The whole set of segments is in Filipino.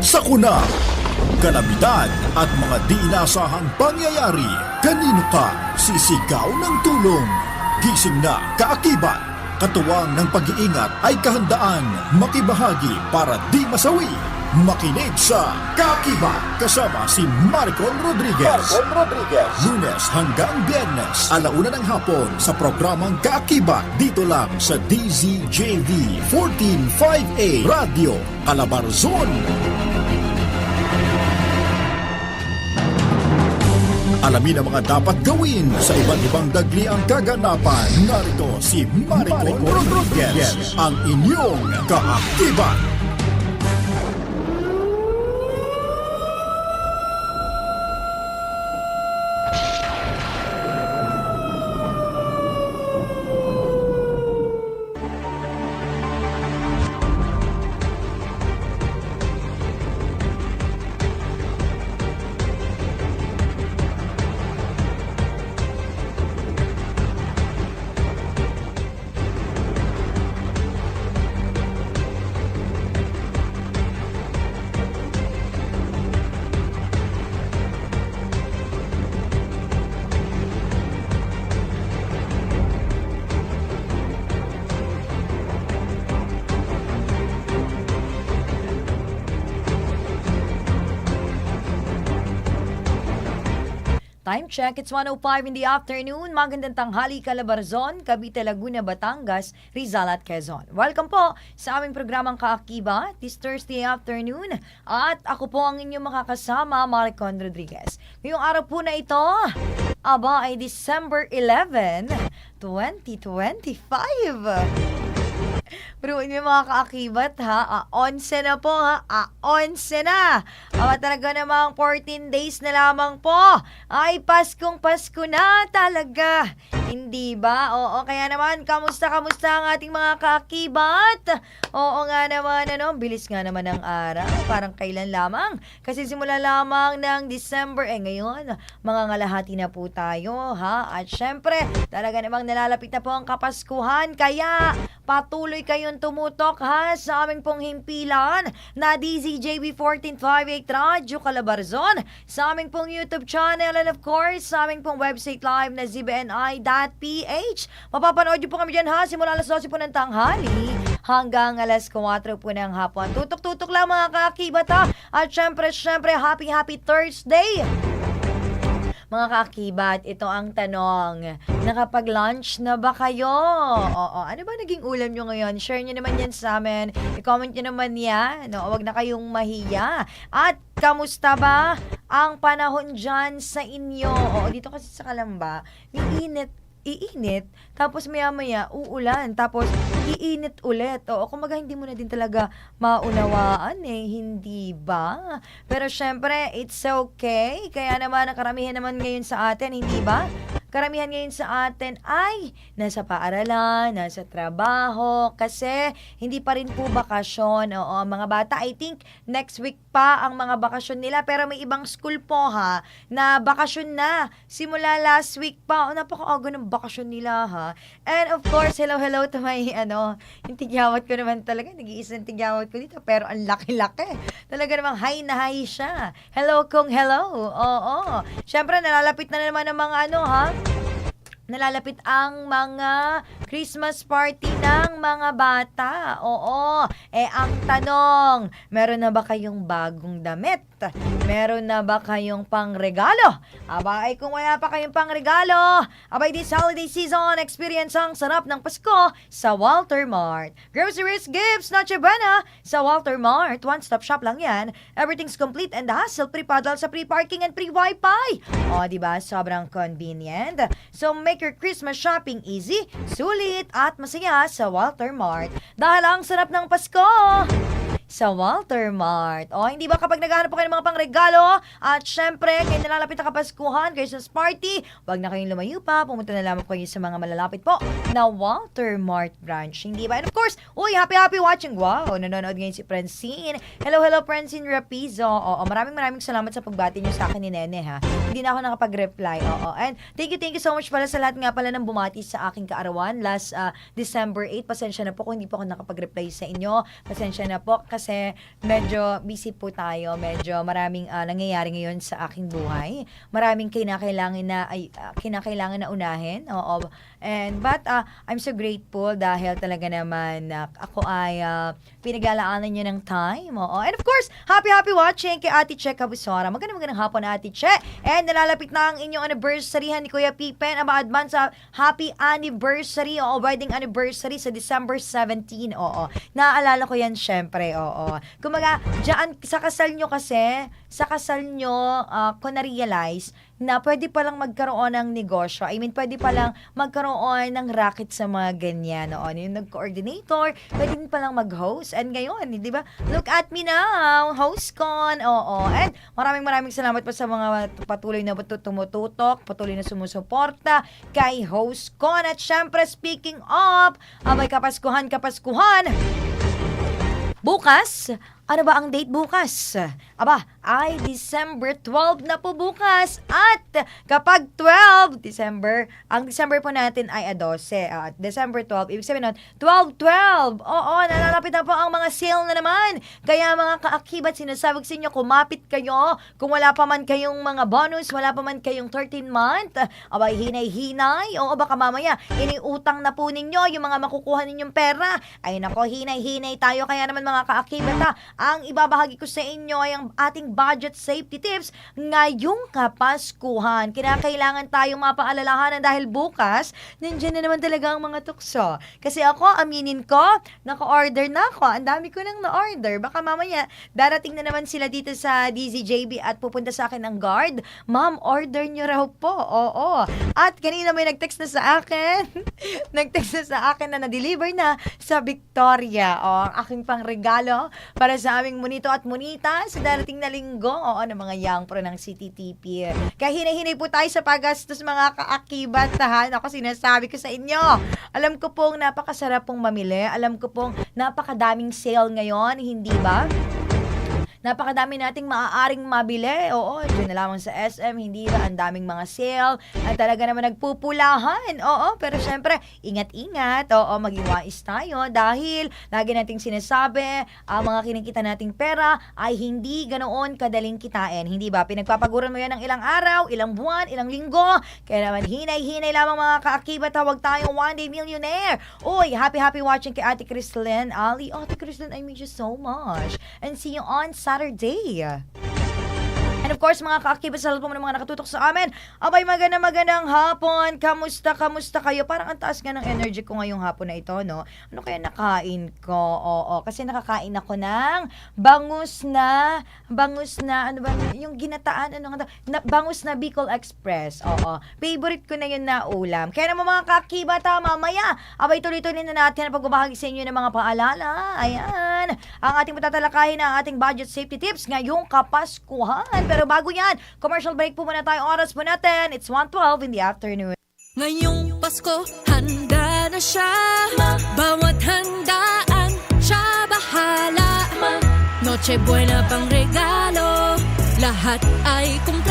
Sakuna, kalamidad at mga di inasahang pangyayari. Kanino ka sisigaw ng tulong? Gising na kaakibat. Katuwang ng pag-iingat ay kahandaan makibahagi para di masawi. Makinig sa Kakibat kasama si Maricon Rodriguez. Rodriguez. Lunes hanggang Biyernes, alauna ng hapon sa programang Kakibat dito lang sa DZJV 145A Radio Calabarzon. Alamin ang mga dapat gawin sa iba't ibang dagli ang kaganapan. Narito si Maricon Rodriguez, ang inyong kaakibat. Time check, it's 1.05 in the afternoon. Magandang tanghali, Calabarzon, Cavite, Laguna, Batangas, Rizal at Quezon. Welcome po sa aming programang Kaakiba this Thursday afternoon. At ako po ang inyong makakasama, Maricon Rodriguez. Ngayong araw po na ito, aba ay December 11, 2025. Pero yung mga kaakibat ha, ah, 11 na po ha, ah, 11 na. Ah, talaga namang 14 days na lamang po. Ay, Paskong Pasko na talaga. Hindi ba? Oo, kaya naman, kamusta, kamusta ang ating mga kaakibat? Oo nga naman, ano, bilis nga naman ng araw. Parang kailan lamang. Kasi simula lamang ng December, eh ngayon, mga ngalahati na po tayo, ha? At syempre, talaga namang nalalapit na po ang Kapaskuhan. Kaya, patuloy kayong tumutok, ha? Sa aming pong himpilan na DZJB 1458 Radyo Calabarzon. Sa aming pong YouTube channel and of course, sa aming pong website live na zbni.ph. Mapapanood niyo po kami dyan, ha? Simula alas 12 po ng tanghali hanggang alas 4 po ng hapon. Tutok-tutok lang mga kakibat ha. At syempre, syempre, happy happy Thursday! Mga kakibat, ito ang tanong. Nakapag-lunch na ba kayo? Oo, ano ba naging ulam nyo ngayon? Share nyo naman yan sa amin. I-comment nyo naman yan. No, huwag na kayong mahiya. At kamusta ba ang panahon dyan sa inyo? Oo, dito kasi sa Kalamba, may init iinit, tapos maya-maya uulan, tapos iinit ulit. Oo, kumaga hindi mo na din talaga maunawaan eh, hindi ba? Pero syempre, it's okay. Kaya naman, ang karamihan naman ngayon sa atin, hindi ba? Karamihan ngayon sa atin ay nasa paaralan, nasa trabaho, kasi hindi pa rin po bakasyon. Oo, ang mga bata, I think next week pa ang mga bakasyon nila, pero may ibang school po ha, na bakasyon na. Simula last week pa, o napaka-aga ng bakasyon nila ha. And of course, hello, hello to my, ano, yung tigyawat ko naman talaga, nag-iisang tigyawat ko dito, pero ang laki-laki. Talaga namang high na high siya. Hello kung hello. Oo. Siyempre, nalalapit na naman ng mga ano ha, nalalapit ang mga Christmas party ng mga bata. Oo. Eh, ang tanong, meron na ba kayong bagong damit? Meron na ba kayong pangregalo? Aba, ay kung wala pa kayong pangregalo, abay this holiday season, experience ang sarap ng Pasko sa Walter Mart. Groceries, gifts, Noche Buena sa Walter Mart. One-stop shop lang yan. Everything's complete and hassle-free paddle sa free parking and free wifi. O, di ba? Sobrang convenient. So, make your Christmas shopping easy, sulit at masaya sa Walter Mart. Dahil ang sarap ng Pasko! Sa Walter Mart. O, hindi ba kapag naghahanap po kayo ng mga pangregalo at syempre, kayo nalalapit na kapaskuhan, Christmas party, wag na kayong lumayo pa, pumunta na lamang kayo sa mga malalapit po na Walter Mart branch. Hindi ba? And of course, uy, happy happy watching. Wow, nanonood ngayon si Francine. Hello, hello, Francine Rapizo. Oo, maraming maraming salamat sa pagbati niyo sa akin ni Nene, ha. Hindi na ako nakapag-reply. Oo, and thank you, thank you so much pala sa lahat nga pala ng bumati sa aking kaarawan last ah, December 8. Pasensya na po kung hindi po ako nakapag-reply sa inyo. Pasensya na po kasi medyo busy po tayo. Medyo maraming ah, nangyayari ngayon sa aking buhay. Maraming kinakailangan na ay ah, kinakailangan na unahin. Oo. And but ah, I'm so grateful dahil talaga naman na ako ay ah, pinaglalaanan niyo ng time. Oo. And of course, happy happy watching kay Ate Che Cabusora. Magandang magandang hapon Ate Che. And nalalapit na ang inyong anniversary ni Kuya Pipen. Ang advance sa happy anniversary o wedding anniversary sa December 17. Oo. Naaalala ko yan syempre. Oo. Kumaga, dyan, sa kasal nyo kasi, sa kasal nyo, ah, ko na-realize na pwede palang magkaroon ng negosyo. I mean, pwede palang magkaroon ng racket sa mga ganyan. Oo, yung nag-coordinator, pwede din palang mag-host. And ngayon, di ba? Look at me now, host con. Oo, and maraming maraming salamat po sa mga patuloy na tumututok, patuloy na sumusuporta kay host con. At syempre, speaking of, abay kapaskuhan, kapaskuhan, Bukas, ano ba ang date bukas? Aba, ay December 12 na po bukas. At kapag 12 December, ang December po natin ay a 12. At December 12, ibig sabihin nun, 12-12. Oo, nalalapit na po ang mga sale na naman. Kaya mga kaakibat, sinasabog sa inyo, kumapit kayo. Kung wala pa man kayong mga bonus, wala pa man kayong 13 month, abay hinay-hinay. Oo, baka mamaya, iniutang na po ninyo yung mga makukuha ninyong pera. Ay nako, hinay-hinay tayo. Kaya naman mga kaakibat ha, ang ibabahagi ko sa inyo ay ang ating budget safety tips ngayong kapaskuhan. Kinakailangan tayong mapaalalahanan dahil bukas, nandiyan na naman talaga ang mga tukso. Kasi ako, aminin ko, naka-order na ako. Ang dami ko nang na-order. Baka mamaya, darating na naman sila dito sa DZJB at pupunta sa akin ang guard. Ma'am, order nyo raw po. Oo. At kanina may nag-text na sa akin. nag-text na sa akin na na-deliver na sa Victoria. O, ang aking pangregalo para sa aming monito at monita sa darating na linggo. Oo, ng mga young pro ng CTTP. Kaya hinay-hinay po tayo sa paggastos mga kaakibat. Ha? Ako sinasabi ko sa inyo. Alam ko pong napakasarap pong mamili. Alam ko pong napakadaming sale ngayon. Hindi ba? Napakadami nating maaaring mabili. Oo, dyan na lamang sa SM, hindi ba? Ang daming mga sale. At talaga naman nagpupulahan. Oo, pero syempre, ingat-ingat. Oo, maging wais tayo dahil lagi nating sinasabi, ang mga kinikita nating pera ay hindi ganoon kadaling kitain. Hindi ba? Pinagpapaguran mo yan ng ilang araw, ilang buwan, ilang linggo. Kaya naman, hinay-hinay lamang mga kaakibat. Tawag tayong one day millionaire. Uy, happy-happy watching kay Ate Crystalyn Ali. Ate Crystalyn, I miss you so much. And see you on Saturday. Saturday. And of course, mga kaakibat sa lahat po ng mga nakatutok sa amin. Abay, maganda magandang hapon. Kamusta, kamusta kayo? Parang ang taas nga ng energy ko ngayong hapon na ito, no? Ano kaya nakain ko? Oo, kasi nakakain ako ng bangus na, bangus na, ano ba, yung ginataan, ano nga, na, bangus na Bicol Express. Oo, favorite ko na yun na ulam. Kaya naman mga kakibat, ha, mamaya, abay tuloy-tuloy na natin ang pagbabahagi sa inyo ng mga paalala. Ayan, ang ating matatalakahin ang ating budget safety tips ngayong kapaskuhan. Pero bago yan, commercial break po muna tayo. Oras po natin, it's 1.12 in the afternoon. Ngayong Pasko, handa na siya. Bawat handaan, siya bahala. Noche buena pang regalo. Lahat ay kumpleto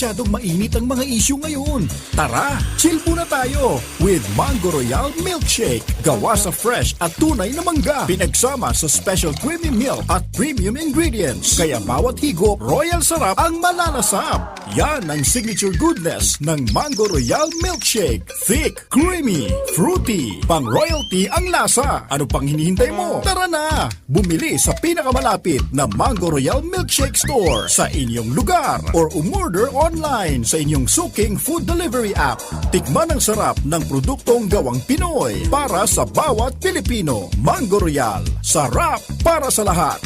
Masyadong mainit ang mga issue ngayon. Tara, chill muna tayo with Mango Royal Milkshake. Gawa sa fresh at tunay na mangga. Pinagsama sa special creamy milk at premium ingredients. Kaya bawat higop, royal sarap ang malalasap. Yan ang signature goodness ng Mango Royal Milkshake. Thick, creamy, fruity. Pang royalty ang lasa. Ano pang hinihintay mo? Tara na! Bumili sa pinakamalapit na Mango Royal Milkshake Store sa inyong lugar or umorder online online sa inyong suking food delivery app. Tikman ang sarap ng produktong gawang Pinoy para sa bawat Pilipino. Mango Royal, sarap para sa lahat.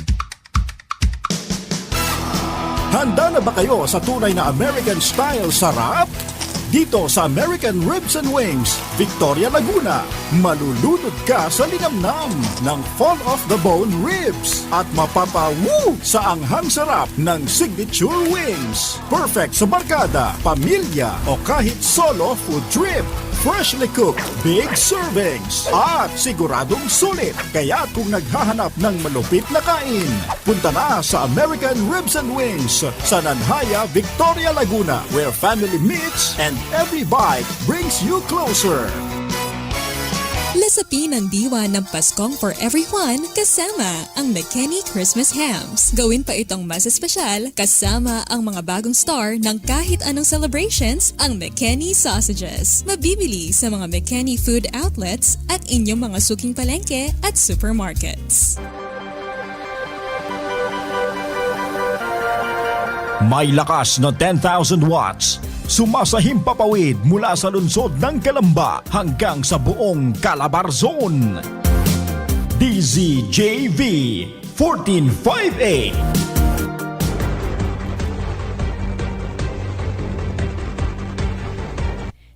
Handa na ba kayo sa tunay na American style sarap? Dito sa American Ribs and Wings, Victoria Laguna, malulunod ka sa linamnam ng fall off the bone ribs at mapapawu sa anghang sarap ng signature wings. Perfect sa barkada, pamilya o kahit solo food trip. Freshly cooked, big servings at siguradong sulit. Kaya kung naghahanap ng malupit na kain, punta na sa American Ribs and Wings sa Nanhaya, Victoria, Laguna where family meets and every bite brings you closer. Lasapin ang diwa ng Paskong for everyone kasama ang McKinney Christmas Hams. Gawin pa itong mas espesyal kasama ang mga bagong star ng kahit anong celebrations ang McKinney Sausages. Mabibili sa mga McKinney food outlets at inyong mga suking palengke at supermarkets. May lakas na 10,000 watts. Sumasahim papawid mula sa lungsod ng Kalamba hanggang sa buong Calabarzon. DZJV 1458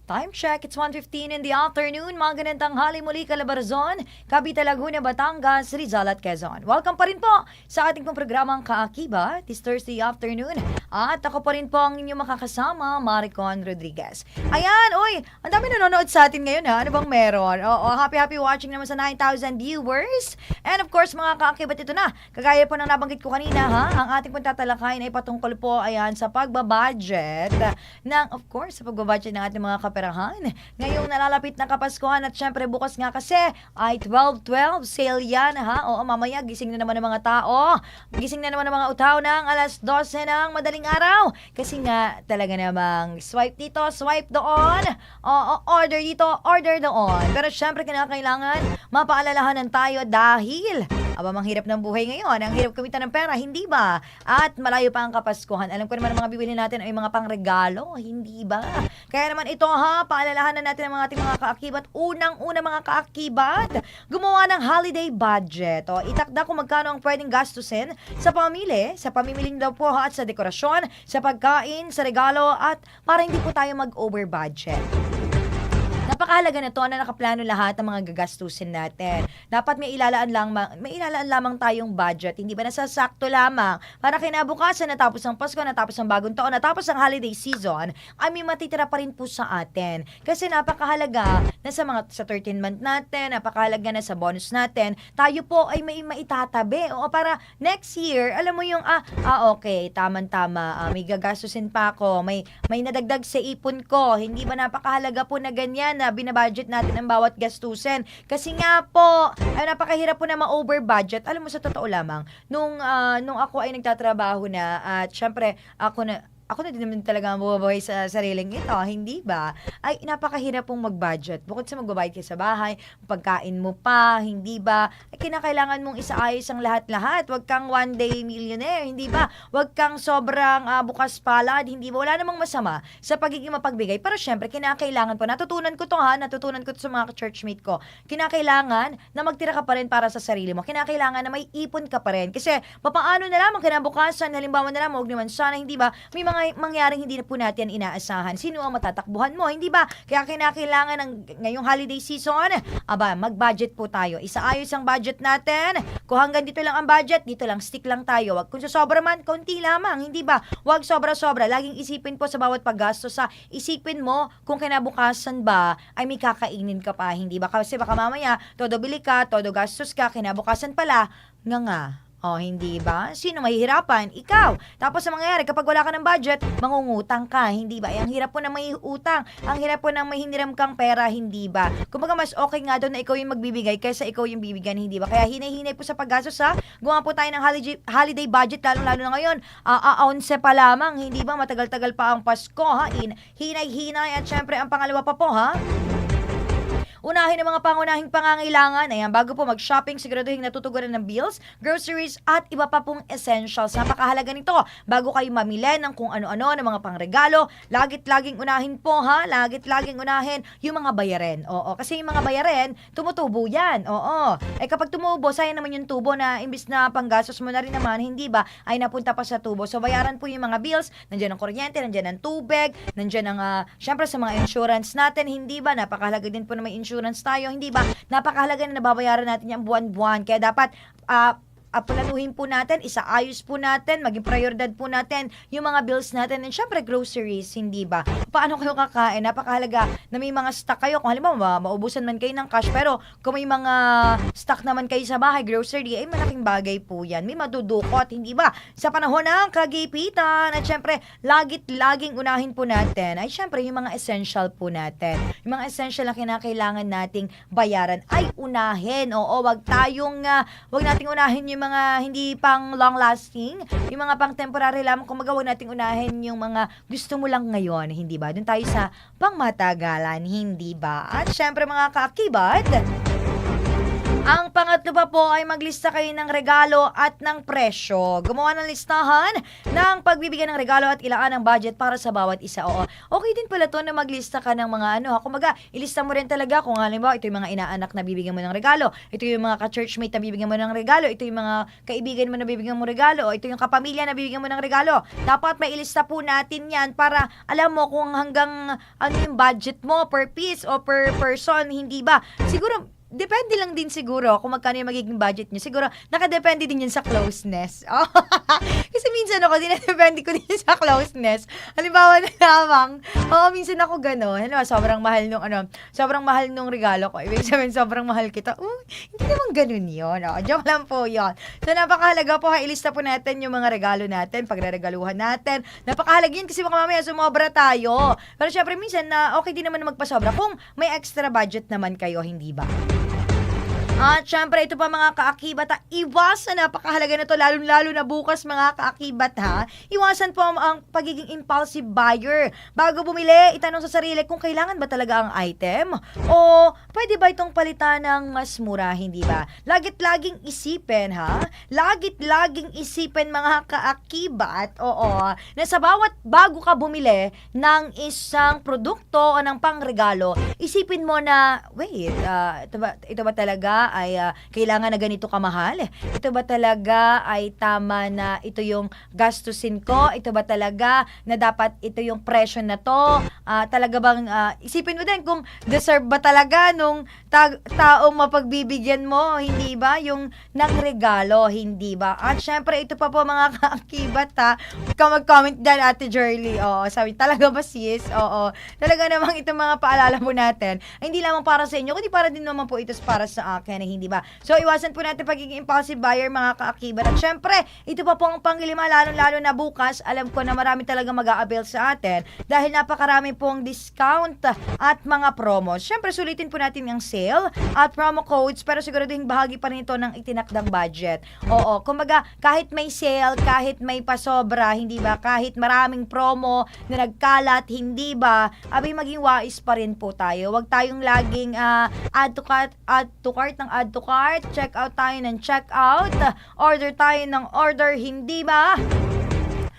Time check, it's 1.15 in the afternoon. Mga ganitang hali muli, Calabarzon, Cavite, Laguna, Batangas, Rizal at Quezon. Welcome pa rin po sa ating pong programang Kaakiba this Thursday afternoon. At ako pa rin po ang inyong makakasama, Maricon Rodriguez. Ayan, uy, ang dami nanonood sa atin ngayon ha. Ano bang meron? Oo, happy happy watching naman sa 9,000 viewers. And of course, mga kaakibat ito na. Kagaya po ng nabanggit ko kanina ha, ang ating pong tatalakayin ay patungkol po ayan sa pagbabudget ng, of course, sa pagbabudget ng ating mga kaperahan. Ngayong nalalapit na Kapaskuhan at syempre bukas nga kasi ay 12-12 sale yan ha. Oo, mamaya gising na naman ng mga tao. Gising na naman ng mga utaw ng alas 12 ng madaling araw. Kasi nga talaga namang swipe dito, swipe doon. Oo, order dito, order doon. Pero syempre kinakailangan mapaalalahanan tayo dahil Aba, mang hirap ng buhay ngayon. Ang hirap kumita ng pera, hindi ba? At malayo pa ang Kapaskuhan. Alam ko naman ang mga bibili natin ay mga pangregalo, hindi ba? Kaya naman ito ha, paalalahanan natin ang mga ating mga kaakibat. Unang-una mga kaakibat, gumawa ng holiday budget. O, itakda kung magkano ang pwedeng gastusin sa pamili, sa pamimiling daw po ha, at sa dekorasyon, sa pagkain, sa regalo, at para hindi po tayo mag-over budget. Napakahalaga na to na nakaplano lahat ng mga gagastusin natin. Dapat may ilalaan lang may ilalaan lamang tayong budget, hindi ba nasasakto lamang para kinabukasan natapos ang Pasko, natapos ang bagong taon, natapos ang holiday season, ay may matitira pa rin po sa atin. Kasi napakahalaga na sa mga sa 13 month natin, napakahalaga na sa bonus natin, tayo po ay may maitatabi. O para next year, alam mo yung ah, ah okay, tama-tama, ah, may gagastusin pa ako, may may nadagdag sa ipon ko. Hindi ba napakahalaga po na ganyan na binabudget natin ang bawat gastusin. Kasi nga po, ay napakahirap po na ma-over budget. Alam mo sa totoo lamang, nung ah, nung ako ay nagtatrabaho na at syempre ako na ako na din naman talaga ang bubuhay sa sariling ito, hindi ba? Ay, napakahirap pong mag-budget. Bukod sa magbabayad ka sa bahay, pagkain mo pa, hindi ba? Ay, kinakailangan mong isaayos ang lahat-lahat. Huwag kang one day millionaire, hindi ba? Huwag kang sobrang ah, bukas palad, hindi ba? Wala namang masama sa pagiging mapagbigay. Pero syempre, kinakailangan po. Natutunan ko to ha, natutunan ko to sa mga churchmate ko. Kinakailangan na magtira ka pa rin para sa sarili mo. Kinakailangan na may ipon ka pa rin. Kasi, papaano na lamang kinabukasan, halimbawa na lamang, huwag naman sana, hindi ba? May mga mangyaring hindi na po natin inaasahan. Sino ang matatakbuhan mo, hindi ba? Kaya kinakailangan ng ngayong holiday season, aba, mag-budget po tayo. Isaayos ang budget natin. Kung hanggang dito lang ang budget, dito lang, stick lang tayo. Wag kung sobra man, konti lamang, hindi ba? Wag sobra-sobra. Laging isipin po sa bawat paggastos sa isipin mo kung kinabukasan ba ay may kakainin ka pa, hindi ba? Kasi baka mamaya, todo bili ka, todo gastos ka, kinabukasan pala, nga nga. O, hindi ba? Sino mahihirapan? Ikaw. Tapos ang mangyayari, kapag wala ka ng budget, mangungutang ka, hindi ba? Eh, ang hirap po ng may utang. Ang hirap po ng may hiniram kang pera, hindi ba? Kumbaga, mas okay nga doon na ikaw yung magbibigay kaysa ikaw yung bibigyan, hindi ba? Kaya hinay-hinay po sa paggastos, ha? Gumawa po tayo ng holiday, holiday budget, lalong-lalo na ngayon. Ah, uh, onse pa lamang, hindi ba? Matagal-tagal pa ang Pasko, ha? In, hinay-hinay at syempre, ang pangalawa pa po, ha? Unahin ang mga pangunahing pangangailangan. Ayan, bago po mag-shopping, siguraduhin natutugunan ng bills, groceries, at iba pa pong essentials. Napakahalaga nito bago kayo mamili ng kung ano-ano ng mga pangregalo. Lagit-laging unahin po ha, lagit-laging unahin yung mga bayarin. Oo, kasi yung mga bayarin, tumutubo yan. Oo. Eh kapag tumubo, sayang naman yung tubo na imbis na panggastos mo na rin naman, hindi ba, ay napunta pa sa tubo. So bayaran po yung mga bills, nandiyan ang kuryente, nandiyan ang tubig, nandiyan ang, ah, syempre sa mga insurance natin, hindi ba, napakahalaga din po na may insurance tayo, hindi ba, napakahalaga na nababayaran natin yung buwan-buwan. Kaya dapat, ah, aplanuhin po natin, isaayos po natin, maging prioridad po natin yung mga bills natin and syempre groceries, hindi ba? Paano kayo kakain? Napakahalaga na may mga stock kayo. Kung halimbawa, ma- maubusan man kayo ng cash, pero kung may mga stock naman kayo sa bahay, grocery, ay malaking bagay po yan. May madudukot, hindi ba? Sa panahon ng kagipitan at syempre, lagit laging unahin po natin ay syempre yung mga essential po natin. Yung mga essential na kinakailangan nating bayaran ay unahin. Oo, wag tayong, ah, wag nating unahin yung mga hindi pang long lasting, yung mga pang temporary lamang, kung magawa nating unahin yung mga gusto mo lang ngayon, hindi ba? Doon tayo sa pangmatagalan, hindi ba? At syempre mga kaakibat, ang pangatlo pa po ay maglista kayo ng regalo at ng presyo. Gumawa ng listahan ng pagbibigyan ng regalo at ilaan ang budget para sa bawat isa. Oo. Okay din pala to na maglista ka ng mga ano. Kumaga, ilista mo rin talaga kung halimbawa ito yung mga inaanak na bibigyan mo ng regalo. Ito yung mga ka-churchmate na bibigyan mo ng regalo. Ito yung mga kaibigan mo na bibigyan mo regalo. O ito yung kapamilya na bibigyan mo ng regalo. Dapat may ilista po natin yan para alam mo kung hanggang ano yung budget mo per piece o per person. Hindi ba? Siguro, Depende lang din siguro kung magkano yung magiging budget nyo. Siguro, nakadepende din yun sa closeness. Oh. Kasi minsan ako, dinadepende ko din sa closeness. Halimbawa na lamang, oo, minsan ako gano'n. Halimbawa, sobrang mahal nung, ano, sobrang mahal nung regalo ko. Ibig sabihin, sobrang mahal kita. Uh, hindi naman ganun yun. Oh. Joke lang po yun. So, napakahalaga po, ha, ilista po natin yung mga regalo natin, pagre-regaluhan natin. Napakahalaga yun kasi baka mamaya sumobra tayo. Pero syempre, minsan na okay din naman na magpasobra kung may extra budget naman kayo, hindi ba? At syempre, ito pa mga kaakibat ha, iwasan, napakahalaga na to, lalo-lalo na bukas mga kaakibat ha. Iwasan po ang, pagiging impulsive buyer. Bago bumili, itanong sa sarili kung kailangan ba talaga ang item o pwede ba itong palitan ng mas mura, hindi ba? Lagit-laging isipin ha, lagit-laging isipin mga kaakibat, oo, na sa bawat bago ka bumili ng isang produkto o ng pangregalo, isipin mo na, wait, ah, ito, ba, ito ba talaga ay ah, kailangan na ganito kamahal? Ito ba talaga ay tama na ito yung gastusin ko? Ito ba talaga na dapat ito yung presyo na to? Ah, talaga bang, ah, isipin mo din kung deserve ba talaga nung ta- taong mapagbibigyan mo, hindi ba? Yung ng regalo, hindi ba? At syempre, ito pa po mga kaakibat ha. Ka mag-comment dyan, Ate Jerly. Oo, sabi, talaga ba sis? Oo. Talaga namang itong mga paalala po natin, ay hindi lamang para sa inyo, kundi para din naman po ito para sa akin, eh, hindi ba? So, iwasan po natin pagiging impulsive buyer, mga kaakibat. At syempre, ito pa po ang panglima, lalo-lalo na bukas, alam ko na marami talaga mag-a-avail sa atin dahil napakarami pong discount at mga promos. Syempre, sulitin po natin yung sale at promo codes, pero siguraduhin bahagi pa rin ito ng itinakdang budget. Oo, kumbaga, kahit may sale, kahit may pasobra, hindi ba? Kahit maraming promo na nagkalat, hindi ba? Abay, maging wais pa rin po tayo. Huwag tayong laging ah, add to cart, add to cart ng add to cart, check out tayo ng check out, order tayo ng order, hindi ba?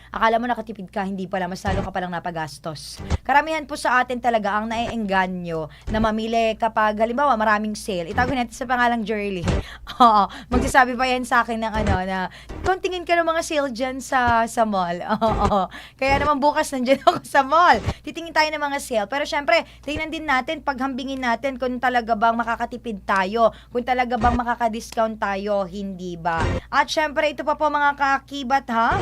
Akala mo nakatipid ka, hindi pala, mas lalo ka palang napagastos. Karamihan po sa atin talaga ang naiengganyo na mamili kapag halimbawa maraming sale. Itago natin sa pangalang Jerly. Oo, magsasabi pa yan sa akin ng ano na, kontingin ka ng mga sale dyan sa, sa mall. Oo, kaya naman bukas nandyan ako sa mall. Titingin tayo ng mga sale. Pero syempre, tingnan din natin, paghambingin natin kung talaga bang makakatipid tayo, kung talaga bang makaka-discount tayo, hindi ba? At syempre, ito pa po mga kakibat ha,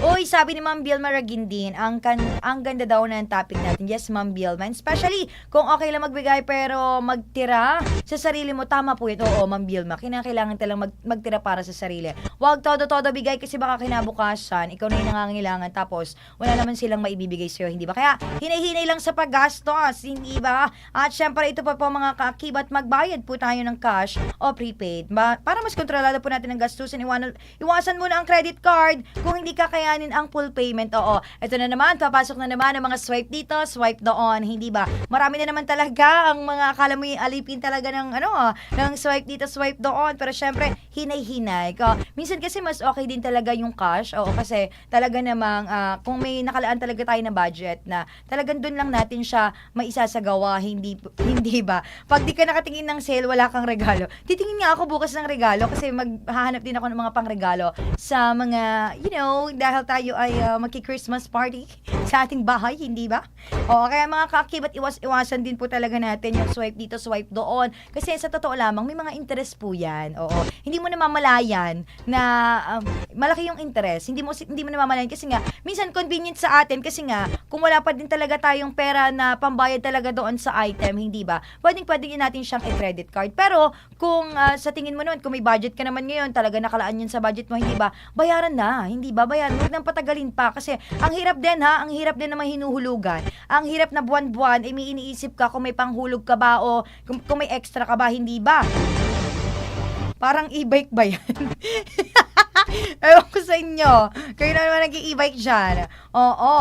Uy, sabi ni Ma'am Bilma Ragindin, ang, kan, ang ganda daw ang topic natin. Yes, Ma'am Bilma. And especially, kung okay lang magbigay pero magtira sa sarili mo, tama po ito. Oo, Ma'am Bilma. Kinakailangan talang mag, magtira para sa sarili. Huwag todo-todo bigay kasi baka kinabukasan, ikaw na yung nangangailangan tapos wala naman silang maibibigay sa'yo, hindi ba? Kaya, hinay-hinay lang sa paggastos, hindi ba? At syempre, ito pa po mga kakibat, magbayad po tayo ng cash o prepaid. Ba, para mas kontrolado po natin ang gastusin, iwanan, iwasan muna ang credit card kung hindi ka kaya alalahanin ang full payment. Oo, ito na naman, papasok na naman ang mga swipe dito, swipe doon, hindi ba? Marami na naman talaga ang mga akala mo yung alipin talaga ng ano, ah, ng swipe dito, swipe doon. Pero syempre, hinay-hinay. Ka. Minsan kasi mas okay din talaga yung cash. Oo, kasi talaga namang ah, kung may nakalaan talaga tayo na budget na talagang doon lang natin siya maisasagawa, hindi hindi ba? Pag di ka nakatingin ng sale, wala kang regalo. Titingin nga ako bukas ng regalo kasi maghahanap din ako ng mga pangregalo sa mga, you know, dahil tayo ay uh, magki-Christmas party sa ating bahay, hindi ba? O, kaya mga kaakibat, iwas-iwasan din po talaga natin yung swipe dito, swipe doon. Kasi sa totoo lamang, may mga interest po yan. Oo. Hindi mo namamalayan na um, malaki yung interest. Hindi mo hindi mo namamalayan kasi nga, minsan convenient sa atin kasi nga, kung wala pa din talaga tayong pera na pambayad talaga doon sa item, hindi ba? Pwedeng pwedeng natin siyang i-credit card. Pero, kung ah, sa tingin mo naman, kung may budget ka naman ngayon, talaga nakalaan yun sa budget mo, hindi ba? Bayaran na, hindi ba? Bayaran. Huwag nang patagalin pa kasi ang hirap din ha, ang hirap din naman hinuhulugan. Ang hirap na buwan-buwan, eh, iniisip ka kung may panghulog ka ba o kung, kung may extra ka ba, hindi ba? Parang e-bike ba yan? Ewan ko sa inyo. Kayo na naman nag-i-e-bike dyan. Oo.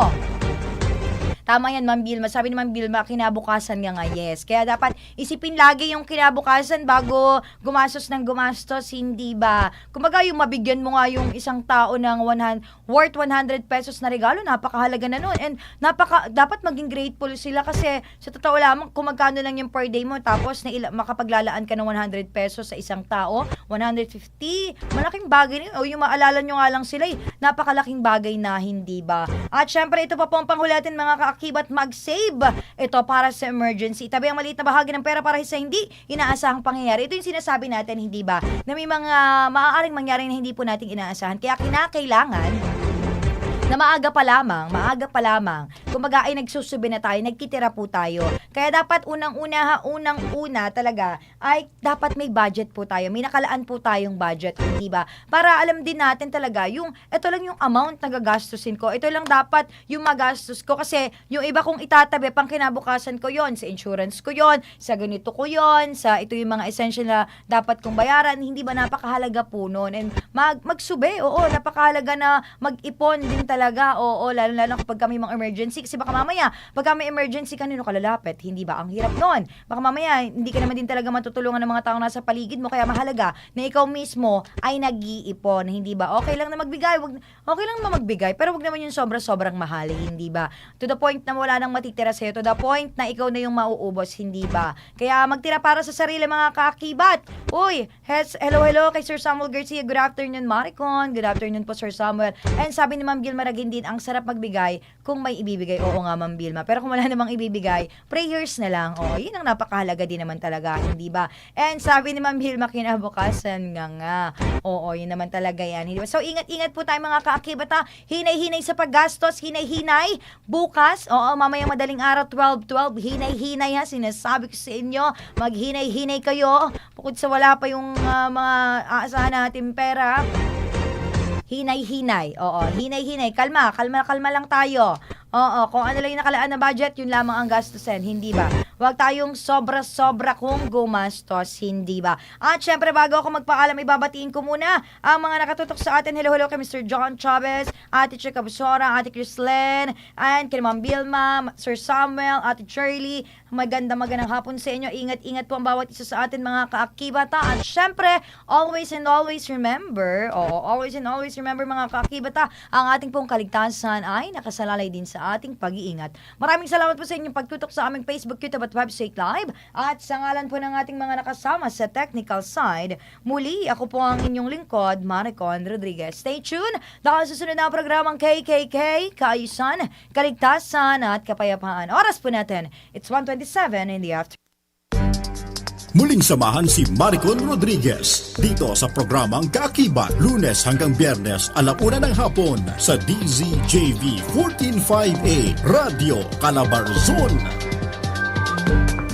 Tama yan, Ma'am Bilma. Sabi ni Ma'am Bilma, kinabukasan nga nga, yes. Kaya dapat isipin lagi yung kinabukasan bago gumastos ng gumastos, hindi ba? Kumbaga, yung mabigyan mo nga yung isang tao ng 100, worth 100 pesos na regalo, napakahalaga na nun. And napaka, dapat maging grateful sila kasi sa totoo lamang, kung magkano lang yung per day mo, tapos na ila, makapaglalaan ka ng 100 pesos sa isang tao, 150, malaking bagay na. O yung maalala nyo nga lang sila, eh, napakalaking bagay na, hindi ba? At syempre, ito pa po ang panghulatin mga kaakibat, mag-save. Ito para sa emergency. Itabi ang maliit na bahagi ng pera para sa hindi inaasahang pangyayari. Ito yung sinasabi natin, hindi ba? Na may mga maaaring mangyari na hindi po natin inaasahan. Kaya kinakailangan na maaga pa lamang, maaga pa lamang, kumbaga ay nagsusubi na tayo, nagtitira po tayo. Kaya dapat unang-una ha, unang-una talaga, ay dapat may budget po tayo. May nakalaan po tayong budget, hindi ba? Para alam din natin talaga, yung, ito lang yung amount na gagastusin ko. Ito lang dapat yung magastos ko. Kasi yung iba kong itatabi, pang kinabukasan ko yon sa insurance ko yon sa ganito ko yon sa ito yung mga essential na dapat kong bayaran. Hindi ba napakahalaga po nun? And mag, magsube, oo, napakahalaga na mag-ipon din talaga. Oo, lalo-lalo kapag kami mga emergency. Kasi baka mamaya, pag may emergency, kanino ka lalapit? Hindi ba? Ang hirap nun. Baka mamaya, hindi ka naman din talaga matutulungan ng mga taong nasa paligid mo. Kaya mahalaga na ikaw mismo ay nag-iipon. Hindi ba? Okay lang na magbigay. Wag, okay lang na magbigay. Pero wag naman yung sobra-sobrang mahal. Hindi ba? To the point na wala nang matitira sa'yo. To the point na ikaw na yung mauubos. Hindi ba? Kaya magtira para sa sarili mga kaakibat. Uy, hes, hello, hello kay Sir Samuel Garcia. Good afternoon, Maricon. Good afternoon po, Sir Samuel. And sabi ni Ma'am Gilmar Maragin din, ang sarap magbigay kung may ibibigay. Oo nga, Ma'am Bilma. Pero kung wala namang ibibigay, prayers na lang. Oo, yun ang napakahalaga din naman talaga, hindi ba? And sabi ni Ma'am Bilma, kinabukasan nga nga. Oo, yun naman talaga yan. Hindi ba? So, ingat-ingat po tayo mga kaakibata. Hinay-hinay sa paggastos, hinay-hinay. Bukas, oo, mamayang madaling araw, 12-12, hinay-hinay ha. Sinasabi ko sa inyo, maghinay-hinay kayo. Bukod sa wala pa yung ah, mga aasahan natin pera, Hinay-hinay. Oo, hinay-hinay. Kalma, kalma, kalma lang tayo. Oo, kung ano lang yung nakalaan na budget, yun lamang ang gastusin, hindi ba? Huwag tayong sobra-sobra kung gumastos, hindi ba? At syempre, bago ako magpaalam, ibabatiin ko muna ang mga nakatutok sa atin. Hello, hello kay Mr. John Chavez, Ate Chica Busora, Ate Chrislyn, and kay Ma'am Bilma, Sir Samuel, Ate Shirley. Maganda magandang hapon sa inyo. Ingat-ingat po ang bawat isa sa atin mga kaakibata. At syempre, always and always remember, oo, always and always remember mga kaakibata, ang ating pong kaligtasan ay nakasalalay din sa ating pag-iingat. Maraming salamat po sa inyong pagtutok sa aming Facebook, YouTube website live. At sa ngalan po ng ating mga nakasama sa technical side, muli ako po ang inyong lingkod, Maricon Rodriguez. Stay tuned dahil susunod na programang KKK, Kaayusan, Kaligtasan at Kapayapaan. Oras po natin, it's 1.27 in the afternoon. Muling samahan si Maricon Rodriguez dito sa programang Kaakibat, lunes hanggang biyernes alauna ng hapon sa DZJV 145A Radio Calabarzon. Thank you.